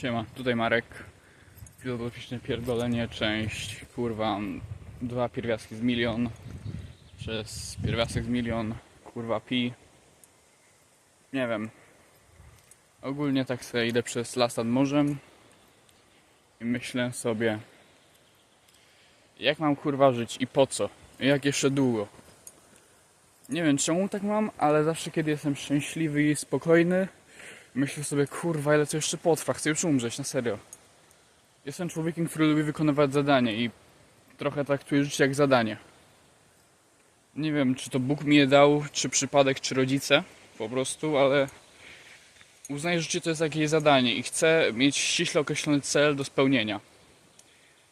Siema, tutaj Marek. Filozoficzne pierdolenie, część kurwa dwa pierwiastki z milion przez pierwiastek z milion, kurwa pi. Nie wiem. Ogólnie tak sobie idę przez las nad morzem i myślę sobie jak mam kurwa żyć i po co? I jak jeszcze długo? Nie wiem czemu tak mam, ale zawsze kiedy jestem szczęśliwy i spokojny Myślę sobie, kurwa, ile to jeszcze potrwa, chcę już umrzeć, na serio. Jestem człowiekiem, który lubi wykonywać zadanie i trochę traktuję życie jak zadanie. Nie wiem, czy to Bóg mi je dał, czy przypadek, czy rodzice, po prostu, ale uznaję, że życie to jest jakieś zadanie i chcę mieć ściśle określony cel do spełnienia.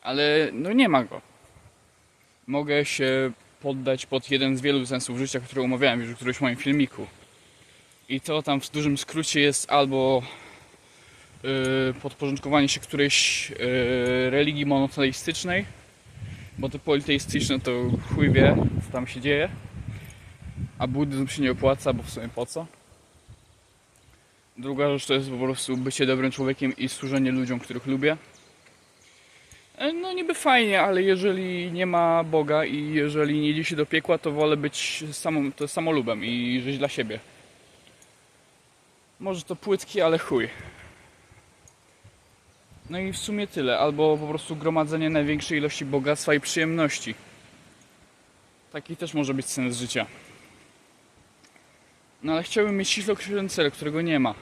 Ale no nie ma go. Mogę się poddać pod jeden z wielu sensów życia, które omawiałem już w którymś moim filmiku. I to tam w dużym skrócie jest albo yy, podporządkowanie się którejś yy, religii monoteistycznej, bo te politeistyczne to chuj wie, co tam się dzieje, a buddyzm się nie opłaca, bo w sumie po co? Druga rzecz to jest po prostu bycie dobrym człowiekiem i służenie ludziom, których lubię. E, No niby fajnie, ale jeżeli nie ma Boga i jeżeli nie idzie się do piekła, to wolę być samą, to samolubem i żyć dla siebie. Może to płytki, ale chuj. No i w sumie tyle. Albo po prostu gromadzenie największej ilości bogactwa i przyjemności. Taki też może być sens życia. No ale chciałbym mieć ściśle określony cel, którego nie ma.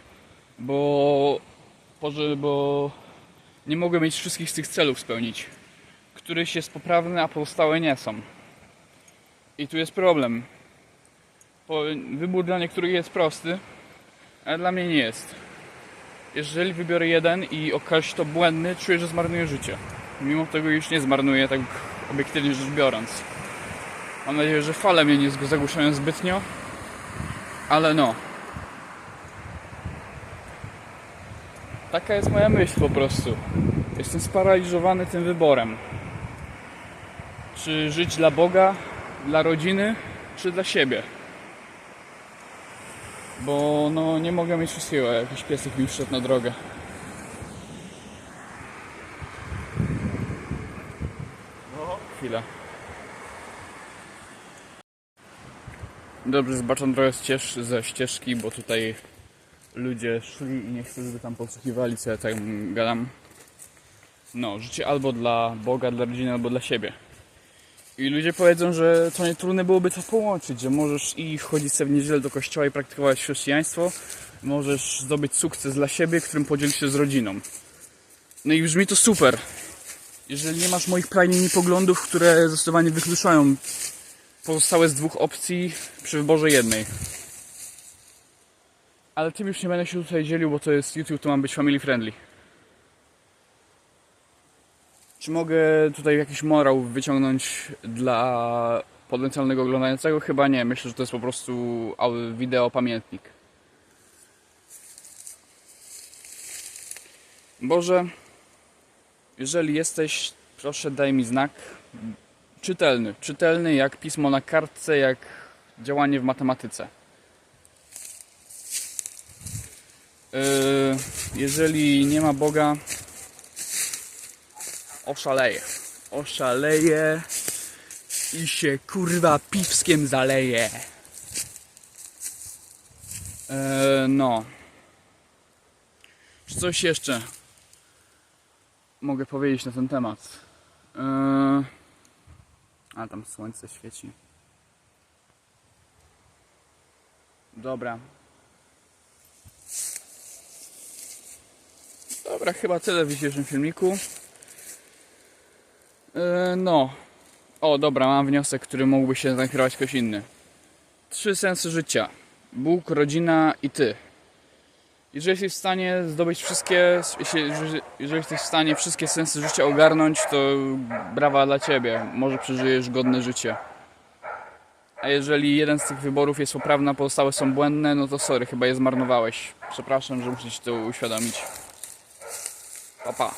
Bo, bo nie mogę mieć wszystkich z tych celów spełnić. Któryś jest poprawny, a pozostałe nie są. I tu jest problem. Wybór dla niektórych jest prosty, ale dla mnie nie jest. Jeżeli wybiorę jeden i okaże się to błędny, czuję, że zmarnuję życie. Mimo tego już nie zmarnuję, tak obiektywnie rzecz biorąc. Mam nadzieję, że fale mnie nie zagłuszają zbytnio, ale no. Taka jest moja myśl po prostu. Jestem sparaliżowany tym wyborem. Czy żyć dla Boga, dla rodziny, czy dla siebie? Bo no nie mogę mieć wszystkiego, jakiś piesek mi wszedł na drogę. No, chwila. Dobrze, zbaczam trochę ścież, ze ścieżki, bo tutaj ludzie szli i nie chcę, żeby tam podsłuchiwali, co ja tak gadam. No, życie albo dla Boga, dla rodziny, albo dla siebie. I ludzie powiedzą, że to nie trudne byłoby to połączyć, że możesz i chodzić sobie w niedzielę do kościoła i praktykować chrześcijaństwo, możesz zdobyć sukces dla siebie, którym podzielisz się z rodziną. No i brzmi to super. Jeżeli nie masz moich pragnień i poglądów, które zdecydowanie wykluczają pozostałe z dwóch opcji przy wyborze jednej. Ale tym już nie będę się tutaj dzielił, bo to jest YouTube, to ma być family friendly. Czy mogę tutaj jakiś morał wyciągnąć dla potencjalnego oglądającego? Chyba nie. Myślę, że to jest po prostu wideo pamiętnik. Boże, jeżeli jesteś, proszę daj mi znak czytelny. Czytelny jak pismo na kartce, jak działanie w matematyce. Yy, jeżeli nie ma Boga, oszaleje. Oszaleje i się kurwa piwskiem zaleje. Eee, no. Czy coś jeszcze mogę powiedzieć na ten temat? Eee, a tam słońce świeci. Dobra. Dobra, chyba tyle w dzisiejszym filmiku. E, No. O, dobra, mam wniosek, który mógłby się nakierować ktoś inny. Trzy sensy życia. Bóg, rodzina i ty. Jeżeli jesteś w stanie zdobyć wszystkie, jeżeli jesteś w stanie wszystkie sensy życia ogarnąć, to brawa dla ciebie. Może przeżyjesz godne życie. A jeżeli jeden z tych wyborów jest poprawny, a pozostałe są błędne, no to sorry, chyba je zmarnowałeś. Przepraszam, że muszę ci to uświadomić. Pa, pa.